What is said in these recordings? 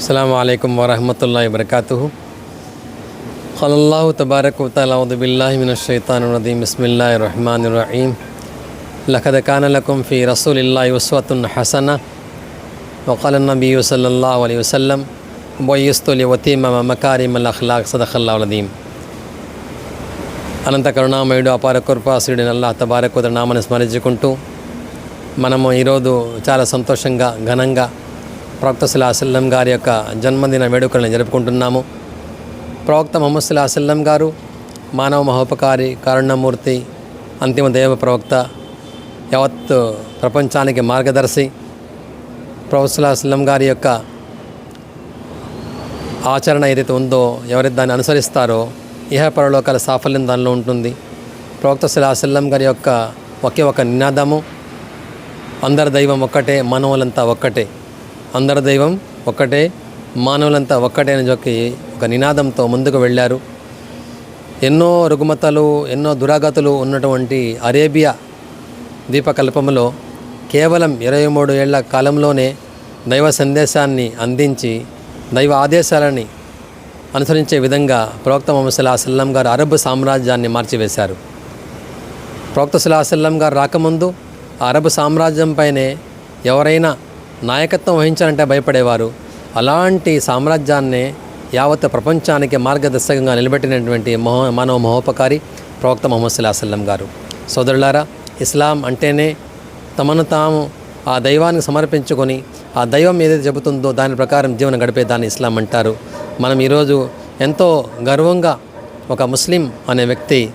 السلام عليكم ورحمة الله وبركاته قال الله تبارك وتعالى أعوذ بالله من الشيطان الرجيم بسم الله الرحمن الرحيم لقد كان لكم في رسول الله أسوة حسنة وقال النبي صلى الله عليه وسلم بويست لوتيمم مكارم الأخلاق صدق الله العظيم అనంత కరుణామయుడు అపార కృపాసుడి నల్లా తబారకుద నామని స్మరించుకుంటూ మనము ఈరోజు చాలా సంతోషంగా ఘనంగా ప్రవక్త సుల్లాసల్లం గారి యొక్క జన్మదిన వేడుకలను జరుపుకుంటున్నాము. ప్రవక్త మొహమ్మద్ సుల్లాసల్లం గారు మానవ మహోపకారి కారుణ్యమూర్తి అంతిమ దైవ ప్రవక్త యావత్ ప్రపంచానికి మార్గదర్శి ప్రవక్త సుల్లాసల్లం గారి యొక్క ఆచరణ ఏదైతే ఉందో ఎవరైతే దాన్ని అనుసరిస్తారో ఇహ పరలోకాల సాఫల్యం దానిలో ఉంటుంది. ప్రవక్త సుల్లాసల్లం గారి యొక్క ఒకే ఒక నినాదము అందరి దైవం ఒక్కటే మానవులంతా ఒక్కటే. అందరి దైవం ఒక్కటే మానవులంతా ఒక్కటే అని చెప్పి ఒక నినాదంతో ముందుకు వెళ్ళారు. ఎన్నో రుగ్మతలు ఎన్నో దురాగతులు ఉన్నటువంటి అరేబియా ద్వీపకల్పంలో కేవలం ఇరవై మూడు ఏళ్ళ కాలంలోనే దైవ సందేశాన్ని అందించి దైవ ఆదేశాలని అనుసరించే విధంగా ప్రవక్త మొహమ్మద్ సల్లాహసల్లం గారు అరబ్ సామ్రాజ్యాన్ని మార్చివేశారు. ప్రవక్త సల్లాహసల్లం గారు రాకముందు ఆ అరబ్ సామ్రాజ్యం పైనే ఎవరైనా నాయకత్వం వహించాలంటే భయపడేవారు. అలాంటి సామ్రాజ్యాన్నే యావత్ ప్రపంచానికి మార్గదర్శకంగా నిలబెట్టినటువంటి మహో మానవ మహోపకారి ప్రవక్త మొహమ్మద్ సల్లాహసల్లం గారు. సోదరులారా ఇస్లాం అంటేనే తమను తాము ఆ దైవానికి సమర్పించుకొని ఆ దైవం ఏదైతే చెబుతుందో దాని ప్రకారం జీవనం గడిపే దాన్ని ఇస్లాం అంటారు. మనం ఈరోజు ఎంతో గర్వంగా ఒక ముస్లిం అనే వ్యక్తి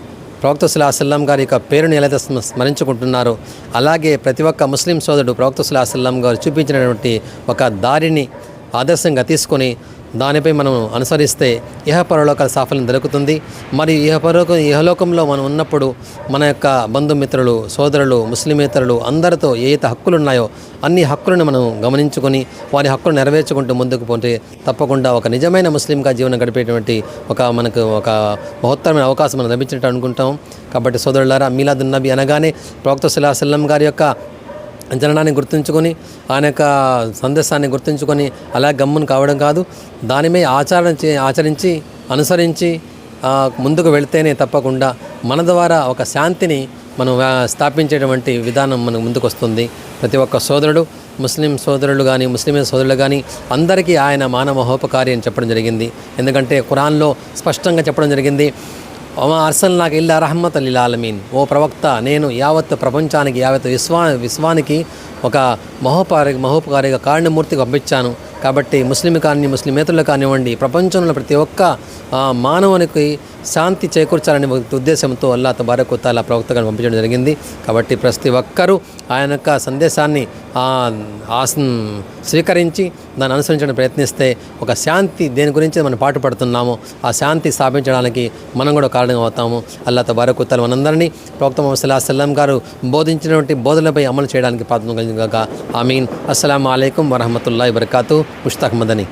ప్రవక్త సుల్లాసల్లం గారి యొక్క పేరుని ఎలా స్మరించుకుంటున్నారో అలాగే ప్రతి ఒక్క ముస్లిం సోదరుడు ప్రవక్త సుల్లాసల్లం గారు చూపించినటువంటి ఒక దారిని ఆదర్శంగా తీసుకొని దానిపై మనం అనుసరిస్తే ఇహపరలోకాల సాఫల్యం దొరుకుతుంది. మరి ఇహపరలోక ఇహలోకంలో మనం ఉన్నప్పుడు మన యొక్క బంధుమిత్రులు సోదరులు ముస్లిమేతరులు అందరితో ఏ హక్కులు ఉన్నాయో అన్ని హక్కులను మనం గమనించుకొని వారి హక్కులు నెరవేర్చుకుంటూ ముందుకు పోతే తప్పకుండా ఒక నిజమైన ముస్లింగా జీవనం గడిపేటువంటి ఒక మనకు ఒక మహోత్తరమైన అవకాశం మనం లభించినట్టు అనుకుంటాం. కాబట్టి సోదరులారా మీలాదున్నబి అనగానే ప్రవక్త సుల్లాహసల్లం గారి యొక్క జననాన్ని గుర్తుంచుకొని ఆయన యొక్క సందేశాన్ని గుర్తుంచుకొని అలా గమ్మును కావడం కాదు. దానిమే ఆచరణ చే ఆచరించి అనుసరించి ముందుకు వెళితేనే తప్పకుండా మన ద్వారా ఒక శాంతిని మనం స్థాపించేటువంటి విధానం మనకు ముందుకు వస్తుంది ప్రతి ఒక్క సోదరుడు ముస్లిం సోదరులు కానీ ముస్లిం సోదరులు కానీ అందరికీ ఆయన మానవ అని చెప్పడం జరిగింది. ఎందుకంటే ఖురాన్లో స్పష్టంగా చెప్పడం జరిగింది ఒమా అర్సల్ నాకు ఇల్లా రహమ్మత్ అల్లిల్ ఆలమీన్ ఓ ప్రవక్త నేను యావత్ ప్రపంచానికి యావత్ విశ్వా విశ్వానికి ఒక మహోపారి మహోపకారిగా కారణమూర్తికి పంపించాను. కాబట్టి ముస్లిం కానీ ముస్లిమేతరులు కానివ్వండి ప్రపంచంలో ప్రతి ఒక్క మానవునికి శాంతి చేకూర్చాలనే ఉద్దేశంతో అల్లా తబారకు తాలా ప్రవక్తగా పంపించడం జరిగింది. కాబట్టి ప్రతి ఒక్కరూ ఆయన యొక్క సందేశాన్ని స్వీకరించి దాన్ని అనుసరించడానికి ప్రయత్నిస్తే ఒక శాంతి దేని గురించి మనం పాటుపడుతున్నామో ఆ శాంతి స్థాపించడానికి మనం కూడా కారణం అవుతాము. అల్లా తబారకు తాలా మనందరినీ ప్రవక్త మొహమ్మద్ సల్లాహ్ సల్లం గారు బోధించినటువంటి బోధనలపై అమలు చేయడానికి పాత్ర కలిగాక का आमीन। असलकम वरहमल वर्का मुश्ताक मदनी।